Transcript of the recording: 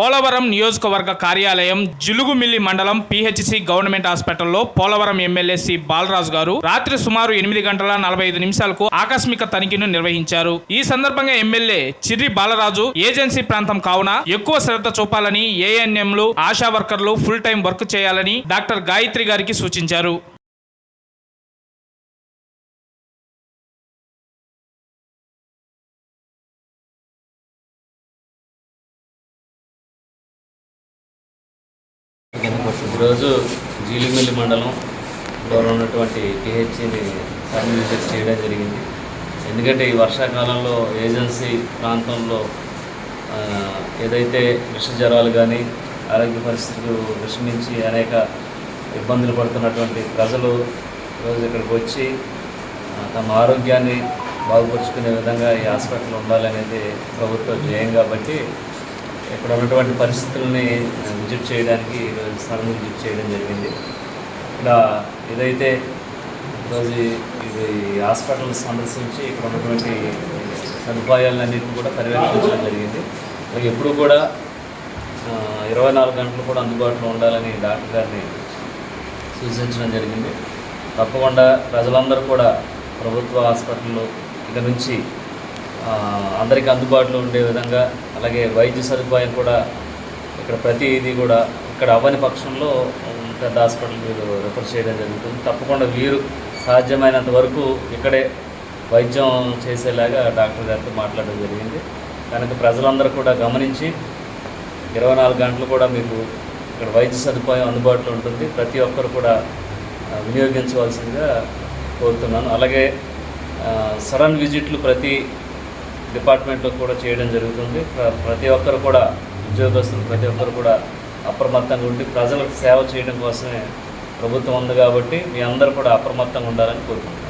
పోలవరం నియోజకవర్గ కార్యాలయం జులుగుమిల్లి మండలం పిహెచ్సి గవర్నమెంట్ హాస్పిటల్లో పోలవరం ఎమ్మెల్యే సి బాలరాజు గారు రాత్రి సుమారు ఎనిమిది గంటల నలభై ఐదు నిమిషాలకు ఆకస్మిక తనిఖీను నిర్వహించారు. ఈ సందర్భంగా ఎమ్మెల్యే చిర్రి బాలరాజు ఏజెన్సీ ప్రాంతం కావున ఎక్కువ శ్రద్ధ చూపాలని ఏఎన్ఎంలు ఆశా వర్కర్లు ఫుల్ టైం వర్క్ చేయాలని డాక్టర్ గాయత్రి గారికి సూచించారు. ఈరోజు జీలిమిల్లి మండలం లో ఉన్నటువంటి పిహెచ్సిని సర్వే విజిట్ చేయడం జరిగింది. ఎందుకంటే ఈ వర్షాకాలంలో ఏజెన్సీ ప్రాంతంలో ఏదైతే విష జ్వరాలు కానీ ఆరోగ్య పరిస్థితులు విషమించి అనేక ఇబ్బందులు పడుతున్నటువంటి ప్రజలు ఈరోజు ఇక్కడికి వచ్చి తమ ఆరోగ్యాన్ని బాగుపరుచుకునే విధంగా ఈ హాస్పిటల్ ఉండాలనేది ప్రభుత్వ ధ్యేయం కాబట్టి ఇక్కడ ఉన్నటువంటి పరిస్థితుల్ని విజిట్ చేయడానికి ఈరోజు స్థలం విజిట్ చేయడం జరిగింది. ఇక్కడ ఏదైతే ఈరోజు ఇది హాస్పిటల్ సందర్శించి ఇక్కడ ఉన్నటువంటి సదుపాయాలన్నింటినీ కూడా పర్యవేక్షించడం జరిగింది. అలాగే ఎప్పుడు కూడా ఇరవై నాలుగు గంటలు కూడా అందుబాటులో ఉండాలని డాక్టర్ గారిని సూచించడం జరిగింది. తప్పకుండా ప్రజలందరూ కూడా ప్రభుత్వ హాస్పిటల్లో ఇక నుంచి అందరికీ అందుబాటులో ఉండే విధంగా అలాగే వైద్య సదుపాయం కూడా ఇక్కడ ప్రతి ఇది కూడా ఇక్కడ అవ్వని పక్షంలో పెద్ద హాస్పిటల్ మీరు రిఫర్ చేయడం జరుగుతుంది. తప్పకుండా వీరు సాధ్యమైనంత వరకు ఇక్కడే వైద్యం చేసేలాగా డాక్టర్ గారితో మాట్లాడడం జరిగింది. కనుక ప్రజలందరూ కూడా గమనించి ఇరవై నాలుగు గంటలు కూడా మీకు ఇక్కడ వైద్య సదుపాయం అందుబాటులో ఉంటుంది. ప్రతి ఒక్కరు కూడా వినియోగించవలసిందిగా కోరుతున్నాను. అలాగే సడన్ విజిట్లు ప్రతి డిపార్ట్మెంట్లో కూడా చేయడం జరుగుతుంది. ప్ర- ప్రతి ఒక్కరు కూడా ఉద్యోగస్తులు ప్రతి ఒక్కరు కూడా అప్రమత్తంగా ఉండి ప్రజలకు సేవ చేయడం కోసమే ప్రభుత్వం ఉంది కాబట్టి మీ అందరూ కూడా అప్రమత్తంగా ఉండాలని కోరుకుంటున్నాను.